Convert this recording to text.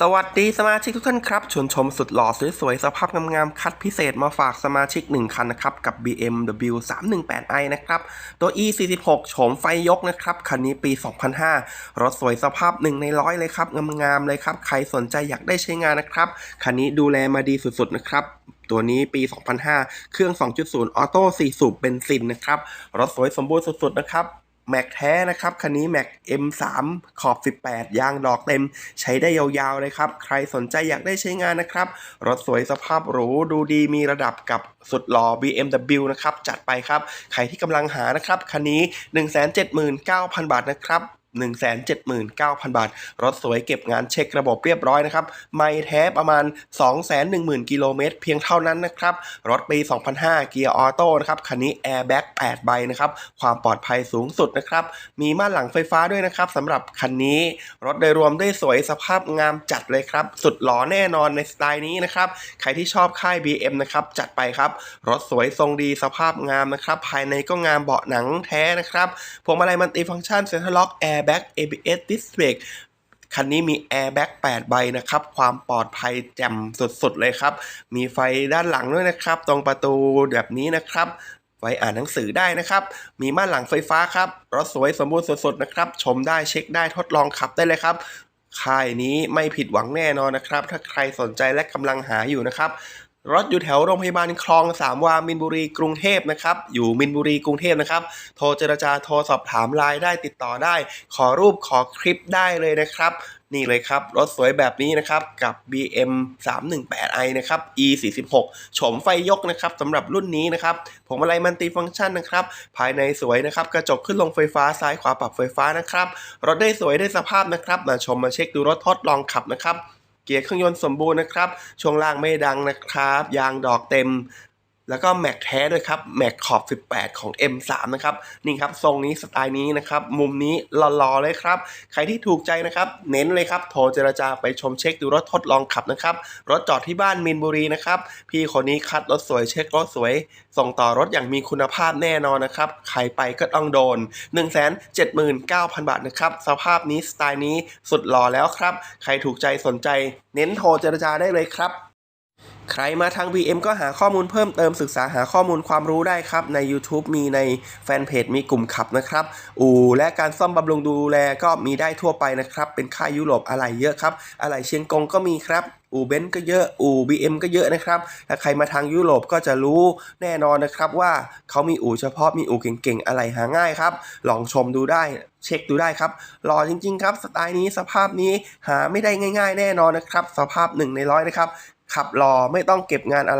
สวัสดีสมาชิกทุกท่านครับชวนชมสุดหล่อสวยๆสภาพงามๆคัดพิเศษมาฝากสมาชิก 1 คันนะครับ กับ BMW 318i นะครับ ตัว E 46 โฉมไฟยกนะครับ คันนี้ปี 2005 รถสวยสภาพ 1 ในร้อยเลยครับ งามๆเลยครับ ใครสนใจอยากได้ใช้งานนะครับ คันนี้ดูแลมาดีสุดๆนะครับตัวนี้ปี 2005 เครื่อง 2.0 ออโต้ 4 สูบเบนซินนะครับ รถสวยสมบูรณ์สุดๆ นะครับ แม็กแท้นะครับ คันนี้แม็ก M3 ขอบ 18 ยางดอกเต็ม ใช้ได้ยาวๆเลยครับ ใครสนใจอยากได้ใช้งานนะครับ รถสวยสภาพหรูดูดีมีระดับกับสุดหล่อ BMW นะครับ จัดไปครับ ใครที่กำลังหานะครับ คันนี้ 179,000 บาทนะครับ 179,000 บาท รถสวยเก็บงานเช็คระบบเรียบร้อยนะครับ ไม่แท้ประมาณ 210,000 กิโลเมตรเพียงเท่านั้นนะครับ รถปี 2005 เกียร์ออโต้นะครับ คันนี้แอร์แบ็ก8ใบนะครับ ความปลอดภัยสูงสุดนะครับ มีม่านหลังไฟฟ้าด้วยนะครับสำหรับคันนี้ รถโดยรวมได้สวยสภาพงามจัดเลยครับ สุดหล่อแน่นอนในสไตล์นี้นะครับ ใครที่ชอบค่าย BM นะครับจัดไปครับ รถสวยทรงดีสภาพงามนะครับ ภายในก็งามเบาะหนังแท้นะครับ พวงมาลัยมันติฟังก์ชันเซ็นทรัลล็อกแอร์แบ็ก ABS Disc Brake คันนี้มีแอร์แบ็ก8ใบนะครับ ความปลอดภัยแจ่มสุดๆเลยครับ มีไฟด้านหลังด้วยนะครับ ตรงประตูแบบนี้นะครับ ไว้อ่านหนังสือได้นะครับ มีม่านหลังไฟฟ้าครับ รถสวยสมบูรณ์สุดๆนะครับ ชมได้เช็คได้ทดลองขับได้เลยครับค่ายนี้ไม่ผิดหวังแน่นอนนะครับ ถ้าใครสนใจและกำลังหาอยู่นะครับ รถอยู่แถวโรงพยาบาลคลองสามวามินบุรีกรุงเทพนะครับ อยู่มินบุรีกรุงเทพนะครับ โทรเจรจาโทรสอบถามไลน์ได้ติดต่อได้ ขอรูปขอคลิปได้เลยนะครับ นี่เลยครับ รถสวยแบบนี้นะครับ กับ BM 318i นะครับ E 46โฉมไฟยกนะครับสำหรับรุ่นนี้นะครับผมอะไรมันติฟังก์ชันนะครับ ภายในสวยนะครับ กระจกขึ้นลงไฟฟ้าซ้ายขวาปรับไฟฟ้านะครับ รถได้สวยได้สภาพนะครับ มาชมมาเช็คดูรถทดลองขับนะครับ เกียร์เครื่องยนต์สมบูรณ์นะครับ ช่วงล่างไม่ดังนะครับ ยางดอกเต็ม แล้วก็แม็กแท้ด้วยครับแม็กขอบ 18 ของ M3 นะครับนี่ครับทรงนี้สไตล์นี้นะครับมุมนี้หล่อๆเลยครับ ใครที่ถูกใจนะครับ เน้นเลยครับ โทรเจรจาไปชมเช็คดูรถทดลองขับนะครับ รถจอดที่บ้านมินบุรีนะครับ พี่คนนี้คัดรถสวยเช็ครถสวย ส่งต่อรถอย่างมีคุณภาพแน่นอนนะครับ ใครไปก็ต้องโดน 179,000 บาทนะครับสภาพนี้สไตล์นี้สุดหล่อแล้วครับ ใครถูกใจสนใจ เน้นโทรเจรจาได้เลยครับ ใครมาทาง BM ก็หาข้อมูลเพิ่มเติมศึกษาหาข้อมูลความรู้ได้ครับ ใน YouTube มีในแฟนเพจมีกลุ่มขับนะครับ อู่และการซ่อมบำรุงดูแลก็มีได้ทั่วไปนะครับ เป็นค่ายยุโรปอะไหล่เยอะครับ อะไหล่เชียงกงก็มีครับอู่เบนซ์ก็เยอะอู่ BM ก็เยอะนะครับ ถ้าใครมาทางยุโรปก็จะรู้แน่นอนนะครับว่าเขามีอู่เฉพาะมีอู่เก่งๆ อะไหล่หาง่ายครับ ลองชมดูได้เช็คดูได้ครับหล่อจริง ๆ ครับสไตล์นี้สภาพนี้หาไม่ได้ง่าย ๆ แน่นอนนะครับ สภาพหนึ่งในร้อยนะครับขับรอไม่ต้องเก็บงานอะไร